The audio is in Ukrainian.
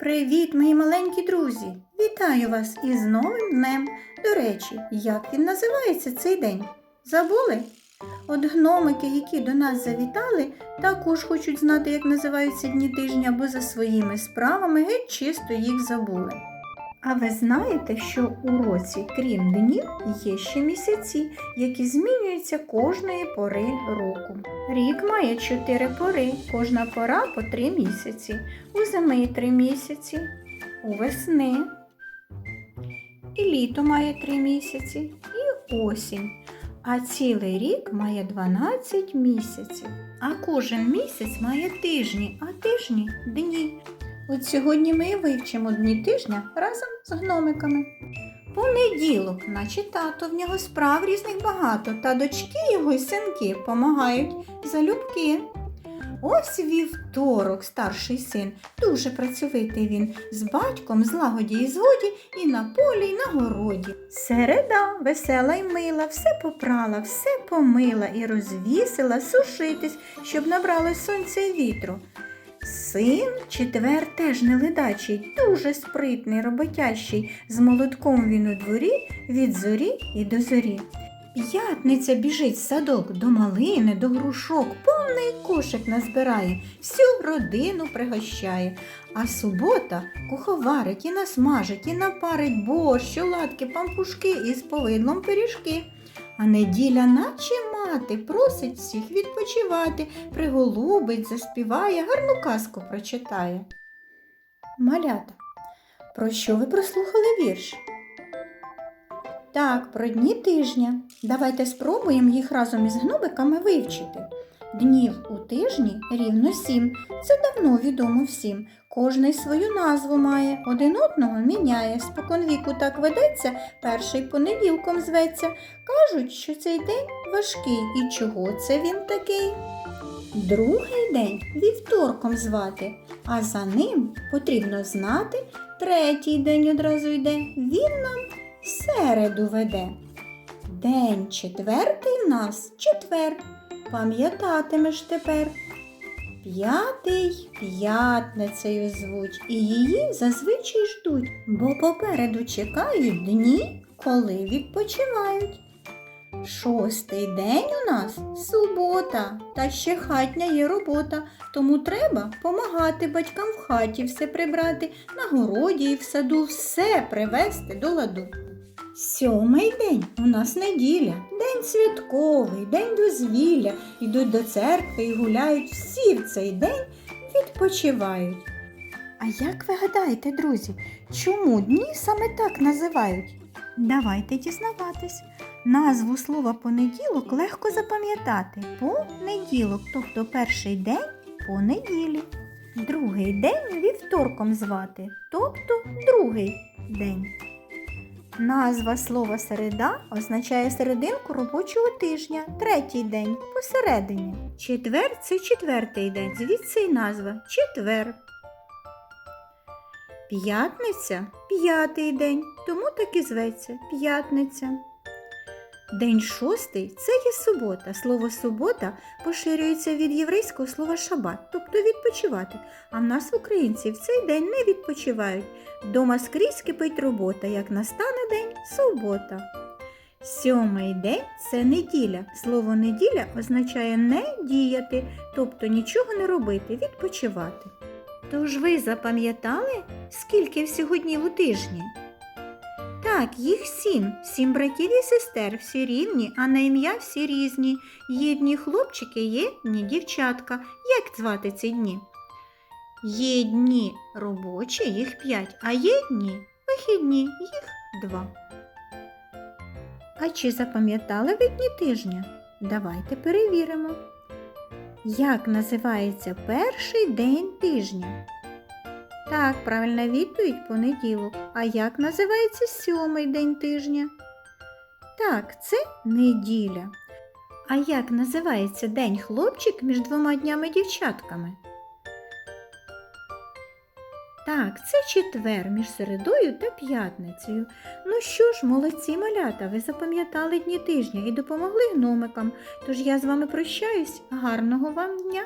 Привіт, мої маленькі друзі! Вітаю вас із новим днем. До речі, як він називається цей день? Забули? От гномики, які до нас завітали, також хочуть знати, як називаються дні тижня, бо за своїми справами геть чисто їх забули. А ви знаєте, що у році, крім днів, є ще місяці, які змінюються кожної пори року. Рік має чотири пори, кожна пора по три місяці. У зими три місяці, у весни. І літо має три місяці, і осінь. А цілий рік має 12 місяців. А кожен місяць має тижні, а тижні дні. От сьогодні ми і вивчимо дні тижня разом з гномиками. Понеділок, наче тато, в нього справ різних багато, та дочки його й синки помагають залюбки. Ось вівторок, старший син, дуже працьовитий він, з батьком злагоді і згоді і на полі, і на городі. Середа весела й мила, все попрала, все помила і розвісила сушитись, щоб набрало сонця й вітру. Син четвер теж не дуже спритний, роботящий. З молотком він у дворі від зорі і до зорі. П'ятниця біжить в садок до малини, до грушок, повний кошик назбирає, всю родину пригощає. А субота куховарить і насмажить, і напарить борщ, оладки, пампушки і з повидлом пиріжки. А неділя, наче мати, просить всіх відпочивати, приголубить, заспіває, гарну казку прочитає. Малята, про що ви прослухали вірш? Так, про дні тижня. Давайте спробуємо їх разом із гнобиками вивчити. Днів у тижні рівно сім. Це давно відомо всім. Кожний свою назву має, один одного міняє. Споконвіку так ведеться, перший понеділком зветься. Кажуть, що цей день важкий. І чого це він такий? Другий день вівторком звати, а за ним потрібно знати, третій день одразу йде. Він нам середу веде. День четвертий в нас четвер. Пам'ятатимеш тепер. П'ятий п'ятницею звуть, і її зазвичай ждуть, бо попереду чекають дні, коли відпочивають. Шостий день у нас субота, та ще хатня є робота, тому треба помагати батькам в хаті все прибрати, на городі і в саду все привести до ладу. Сьомий день у нас неділя, день святковий, день дозвілля, йдуть до церкви і гуляють, всі в цей день відпочивають. А як ви гадаєте, друзі, чому дні саме так називають? Давайте дізнаватись. Назву слова понеділок легко запам'ятати. Понеділок, тобто перший день по неділі. Другий день вівторком звати, тобто другий день. Назва слова середа означає серединку робочого тижня, третій день посередині. Четвер це четвертий день, звідси й назва четвер. П'ятниця п'ятий день, тому так і зветься п'ятниця. День шостий це є субота. Слово субота поширюється від єврейського слова шабат, тобто відпочивати. А в нас, українці, в цей день не відпочивають. Дома скрізь кипить робота, як настане день субота. Сьомий день це неділя. Слово неділя означає не діяти, тобто нічого не робити, відпочивати. Тож ви запам'ятали, скільки всього днів у тижні? Так, їх сім. Сім братів і сестер, всі рівні, а на ім'я всі різні. Є дні хлопчики, є дні дівчатка. Як звати ці дні? Є дні робочі, їх п'ять, а є дні вихідні, їх два. А чи запам'ятали ви дні тижня? Давайте перевіримо. Як називається перший день тижня? Так, правильна відповідь понеділок. А як називається сьомий день тижня? Так, це неділя. А як називається день хлопчик між двома днями дівчатками? Так, це четвер між середою та п'ятницею. Ну що ж, молодці малята, ви запам'ятали дні тижня і допомогли гномикам. Тож я з вами прощаюсь. Гарного вам дня!